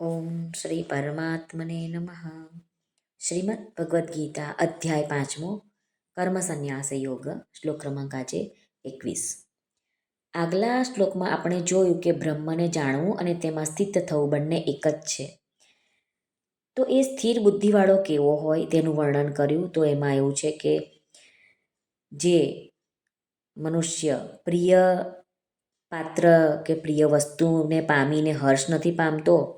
ઓમ શ્રી પરમાત્મને નમઃ શ્રીમદ ભગવદ્ ગીતા અધ્યાય પાંચમો કર્મ સંન્યાસ યોગ શ્લોક ક્રમાંક આજે એકવીસ આગલા શ્લોકમાં આપણે જોયું કે બ્રહ્મને જાણવું અને તેમાં સ્થિત થવું બંને એક જ છે. તો એ સ્થિર બુદ્ધિવાળો કેવો હોય તેનું વર્ણન કર્યું તો એમાં એવું છે કે જે મનુષ્ય પ્રિય પાત્ર કે પ્રિય વસ્તુને પામીને હર્ષ નથી પામતો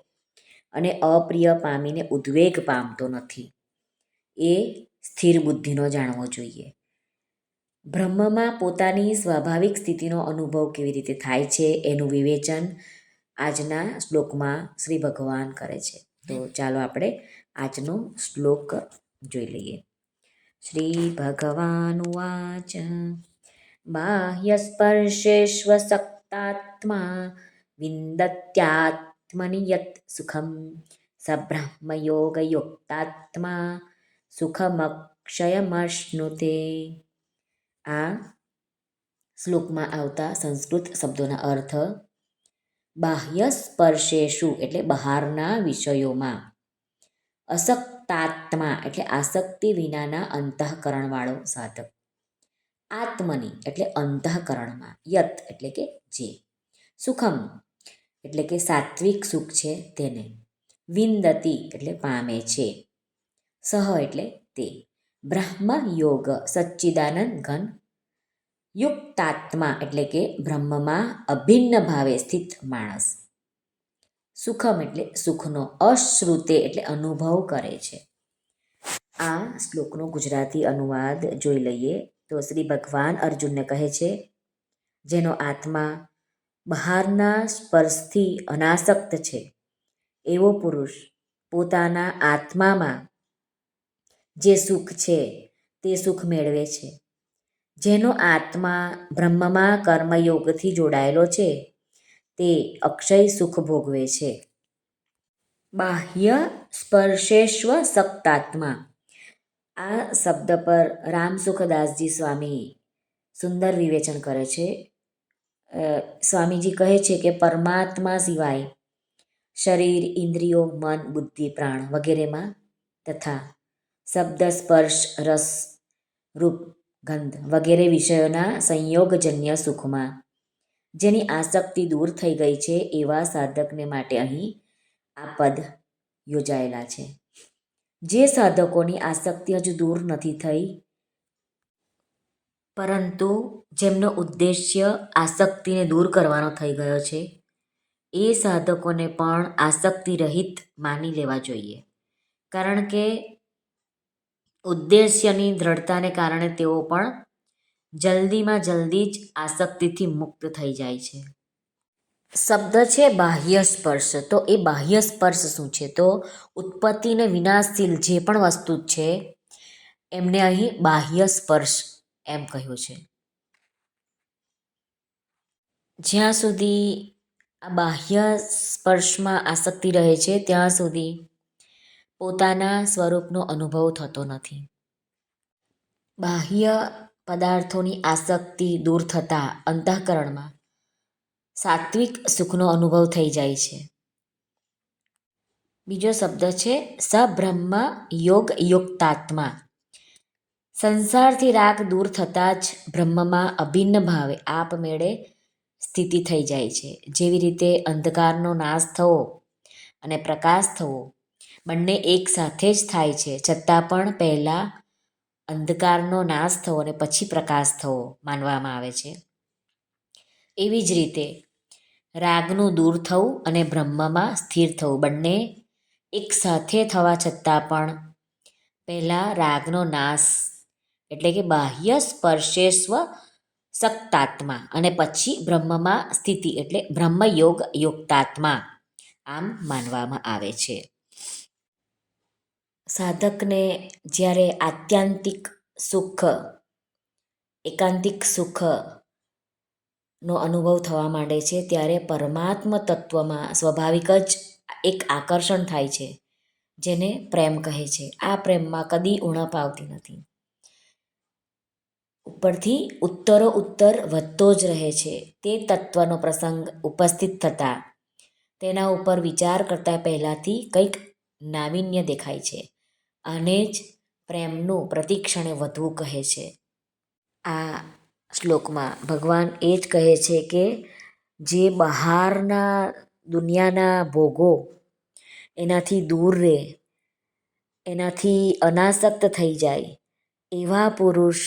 અને અપ્રિય પામીને ઉદ્વેગ પામતો નથી. એ સ્થિર બુદ્ધિનો જાણવો જોઈએ. બ્રહ્મમાં પોતાની સ્વાભાવિક સ્થિતિનો અનુભવ કેવી રીતે થાય છે એનું વિવેચન આજના શ્લોકમાં શ્રી ભગવાન કરે છે. તો ચાલો આપણે આજનો શ્લોક જોઈ લઈએ. શ્રી ભગવાન વાચ બાહ્યસ્પર્શેષ્વસક્તાત્મા વિંદત્યાત્મનિ યત સુખમ સબ્રહ્મયોગયુક્તાત્મા સુખમક્ષયમશ્નુતે આ શ્લોકમાં આવતા સંસ્કૃત શબ્દોના અર્થ બાહ્ય સ્પર્શેશુ એટલે બહારના વિષયોમાં અસક્તાત્મા એટલે આસક્તિ વિનાના અંતઃકરણવાળો સાધક, આત્મની એટલે અંતઃકરણમાં, યત એટલે કે જે, સુખમ એટલે કે સાત્વિક સુખ છે તેને. વિંદતી એટલે પામે છે. સહ એટલે તે. બ્રહ્મ યોગ સચ્ચિદાનંદ ઘન. યુક્તાત્મા એટલે કે બ્રહ્મમાં અભિન્ન ભાવે સ્થિત માણસ. સુખમ એટલે સુખનો અશ્રુતે એટલે અનુભવ કરે છે. આ શ્લોકનો ગુજરાતી અનુવાદ જોઈ લઈએ તો શ્રી ભગવાન અર્જુનને કહે છે, જેનો આત્મા બહારના સ્પર્શથી અનાસક્ત છે. એવો પુરુષ પોતાના આત્મામાં જે સુખ છે તે સુખ મેળવે છે. જેનો આત્મા બ્રહ્મમાં કર્મયોગથી જોડાયેલો છે, તે અક્ષય સુખ ભોગવે છે. બાહ્ય સ્પર્શેશ્વ સક્તાત્મા આ શબ્દ પર રામસુખદાસજી સ્વામી સુંદર વિવેચન કરે છે. સ્વામીજી કહે છે કે પરમાત્મા સિવાય શરીર, ઇન્દ્રિયો, મન, બુદ્ધિ, પ્રાણ વગેરેમાં તથા શબ્દ, સ્પર્શ, રસ, રૂપ, ગંધ વગેરે વિષયોના સંયોગજન્ય સુખમાં જેની આસક્તિ દૂર થઈ ગઈ છે એવા સાધકને માટે અહીં આ પદ યોજાયેલા છે. જે સાધકોની આસક્તિ હજુ દૂર નથી થઈ પરંતુ જેમનો ઉદ્દેશ્ય આસક્તિને દૂર કરવાનો થઈ ગયો છે, એ સાધકોને પણ આસક્તિ રહિત માની લેવા જોઈએ. કારણ કે ઉદ્દેશ્યની દ્રઢતાને કારણે તેઓ પણ જલ્દીમાં જલ્દી જ આસક્તિથી મુક્ત થઈ જાય છે. શબ્દ છે બાહ્ય સ્પર્શ. તો એ બાહ્ય સ્પર્શ શું છે? તો ઉત્પત્તિને વિનાશશીલ જે પણ વસ્તુ છે, એમને અહીં બાહ્ય સ્પર્શ એમ કહ્યું છે. જ્યાં સુધી આ બાહ્ય સ્પર્શમાં આસક્તિ રહે છે, ત્યાં સુધી પોતાના સ્વરૂપનો અનુભવ થતો નથી. બાહ્ય પદાર્થોની આસક્તિ દૂર થતાં અંતઃકરણમાં સાત્વિક સુખનો અનુભવ થઈ જાય છે. બીજો શબ્દ છે, સબ્રહ્મ યોગ યુક્તાત્મા સંસારથી રાગ દૂર થતાં જ બ્રહ્મમાં અભિન્ન ભાવે આપમેળે સ્થિતિ થઈ જાય છે. જેવી રીતે અંધકારનો નાશ થવો અને પ્રકાશ થવો બંને એક સાથે જ થાય છે. છતાં પણ પહેલાં અંધકારનો નાશ થવો અને પછી પ્રકાશ થવો માનવામાં આવે છે. એવી જ રીતે રાગનું દૂર થવું અને બ્રહ્મમાં સ્થિર થવું બંને એક સાથે થવા છતાં પણ પહેલાં રાગનો નાશ એટલે કે બાહ્ય સ્પર્શેસ્વ સક્તાત્મા અને પછી બ્રહ્મમાં સ્થિતિ એટલે બ્રહ્મયોગ યુક્તાત્મા. આમ માનવામાં આવે છે. સાધકને જ્યારે આત્યાંતિક સુખ, એકાંતિક સુખ નો અનુભવ થવા માંડે છે, ત્યારે પરમાત્મ તત્વમાં સ્વાભાવિક જ એક આકર્ષણ થાય છે, જેને પ્રેમ કહે છે. આ પ્રેમમાં કદી ઉણપ આવતી નથી. ઉપરથી ઉત્તરો ઉત્તર વધતો જ રહે છે. તે તત્વનો પ્રસંગ ઉપસ્થિત થતાં, તેના ઉપર વિચાર કરતાં પહેલાંથી કંઈક નાવીન્ય દેખાય છે આને જ પ્રેમનું પ્રતિક્ષણે વધવું કહે છે. આ શ્લોકમાં ભગવાન એ જ કહે છે કે, જે બહારના દુનિયાના ભોગો એનાથી દૂર રહે એનાથી અનાસક્ત થઈ જાય, એવા પુરુષ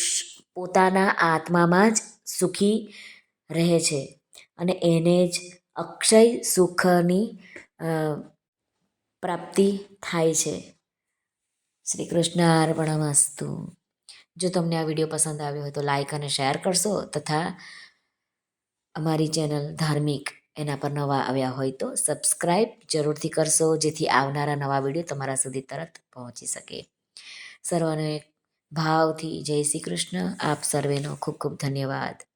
પોતાના આત્મામાં જ સુખી રહે છે અને એને જ અક્ષય સુખની પ્રાપ્તિ થાય છે. શ્રી કૃષ્ણ અર્પણમસ્તુ. જો તમને આ વીડિયો પસંદ આવ્યો હોય તો લાઈક અને શેર કરશો તથા અમારી ચેનલ ધાર્મિક એના પર નવા આવ્યા હોય તો સબસ્ક્રાઈબ જરૂરથી કરશો જેથી આવનારા નવા વીડિયો તમારા સુધી તરત પહોંચી શકે. સર્વને ભાવથી જય શ્રી કૃષ્ણ. આપ સર્વેનો ખૂબ ખૂબ ધન્યવાદ.